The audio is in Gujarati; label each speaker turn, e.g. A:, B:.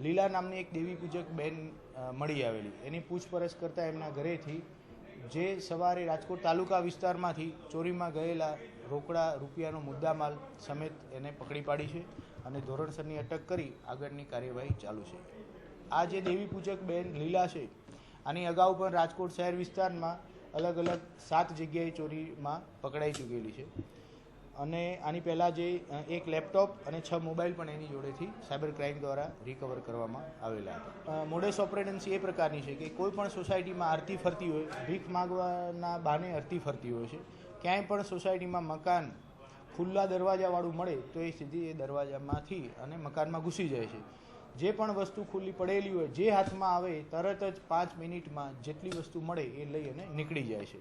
A: લીલા નામની એક દેવી પૂજક બેન મળી આવેલી. એની પૂછપરછ કરતા એમના ઘરેથી જે સવારે રાજકોટ તાલુકા વિસ્તારમાંથી ચોરીમાં ગયેલા રોકડા રૂપિયાનો મુદ્દામાલ સમેત એને પકડી પાડી છે અને ધોરણસરની અટક કરી આગળની કાર્યવાહી ચાલુ છે. આ જે દેવી પૂજક બેન લીલા છે, આની અગાઉ પણ રાજકોટ શહેર વિસ્તારમાં અલગ અલગ સાત જગ્યાએ ચોરીમાં પકડાઈ ચૂકેલી છે. અને આની પહેલાં જે એક લેપટોપ અને છ મોબાઈલ પણ એની જોડેથી સાયબર ક્રાઇમ દ્વારા રિકવર કરવામાં આવેલા હતા. મોડેસ ઓપરેટન્સી એ પ્રકારની છે કે કોઈ પણ સોસાયટીમાં આરતી ફરતી હોય, ભીખ માગવાના બહાને અરતી ફરતી હોય છે, ક્યાંય પણ સોસાયટીમાં મકાન ખુલ્લા દરવાજાવાળું મળે તો એ સીધી એ દરવાજામાંથી અને મકાનમાં ઘૂસી જાય છે. જે પણ વસ્તુ ખુલ્લી પડેલી હોય, જે હાથમાં આવે, તરત જ પાંચ મિનિટમાં જેટલી વસ્તુ મળે એ લઈ અને નીકળી જાય છે.